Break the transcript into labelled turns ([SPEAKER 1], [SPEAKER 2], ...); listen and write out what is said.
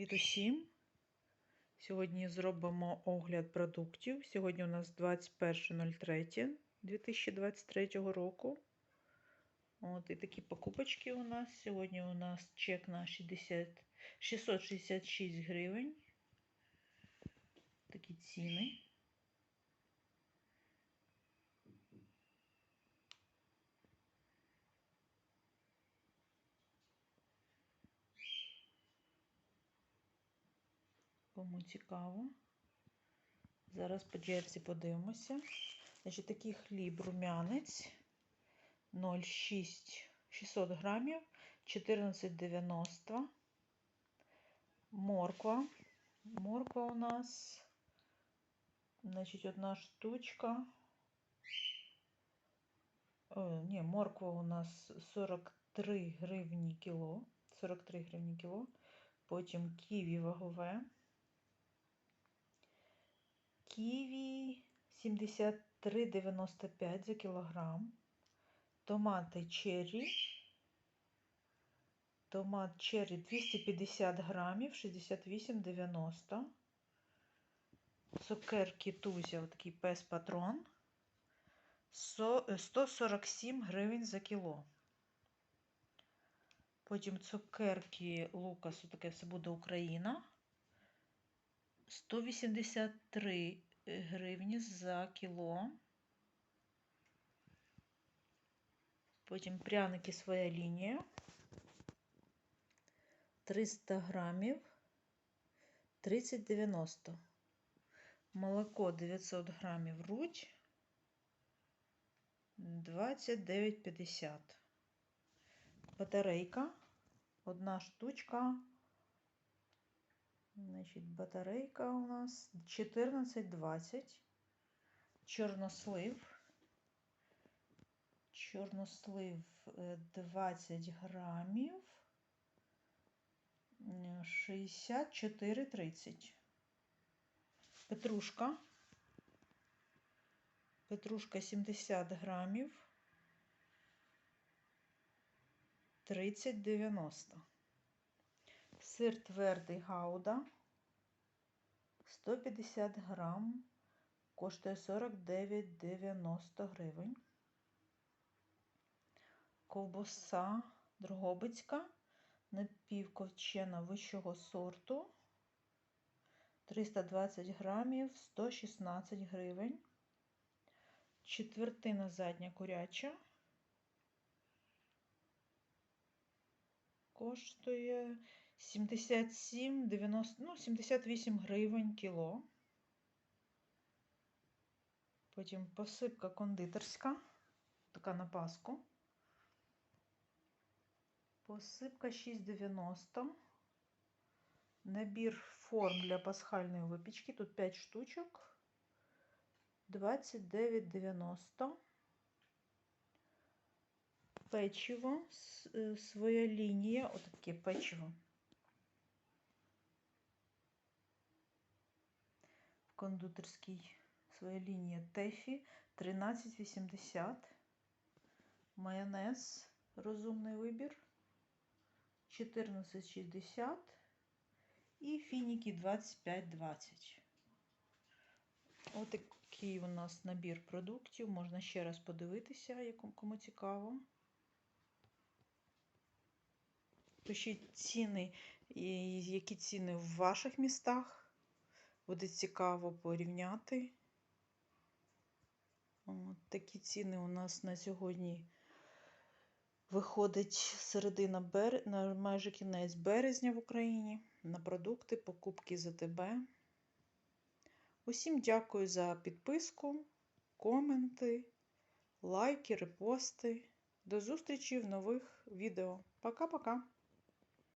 [SPEAKER 1] Привіт усім! Сьогодні зробимо огляд продуктів. Сьогодні у нас 21.03.2023 року. От і такі покупочки у нас. Сьогодні у нас чек на 60, 666 гривень. Такі ціни. Кому цікаво. Зараз по черзі подивимося. Значить, такий хліб рум'янець 0,6 600 грамів, 14,90. Морква. Морква у нас, значить, одна штучка. О, ні, морква у нас 43 гривні кіло. 43 гривні кіло. Потім ківі вагове. Ківі 73,95 за кілограм. Томати черрі. Томат черрі 250 грамів, 68,90. Цукерки Тузя, такий пес патрон. 147 гривень за кіло. Потім цукерки Лукасу, таке все буде Україна. 183 гривні за кіло. Потім пряники своя лінія. 300 грамів. 30,90. Молоко 900 грамів руть. 29,50. Батарейка. Одна штучка. Значить, батарейка у нас 14,20. Чорнослив. Чорнослив 20 грамів. 64,30. Петрушка. Петрушка 70 грамів. 30,90. Сир твердий гауда 150 грам, коштує 49,90 гривень. Ковбаса Дрогобицька, напівковчена вищого сорту 320 грамів, 116 гривень. Четвертина задня куряча. Коштує 77, 90, ну, 78 гривень кіло. Потім посипка кондитерська, така на паску. Посипка 6,90. Набір форм для пасхальної випічки. Тут 5 штучок. 29,90. Печиво, своя лінія, отаке печиво. Кондитерський своя лінія Тефі 13,80. Майонез розумний вибір 14,60 і фініки 25,20. Отакий у нас набір продуктів. Можна ще раз подивитися, кому цікаво. Пишіть ціни, які ціни в ваших містах. Буде цікаво порівняти. От Такі ціни у нас на сьогодні виходить середина бер... майже кінець березня в Україні на продукти, покупки за тебе. Усім дякую за підписку, коменти, лайки, репости. До зустрічі в нових відео. Пока-пока!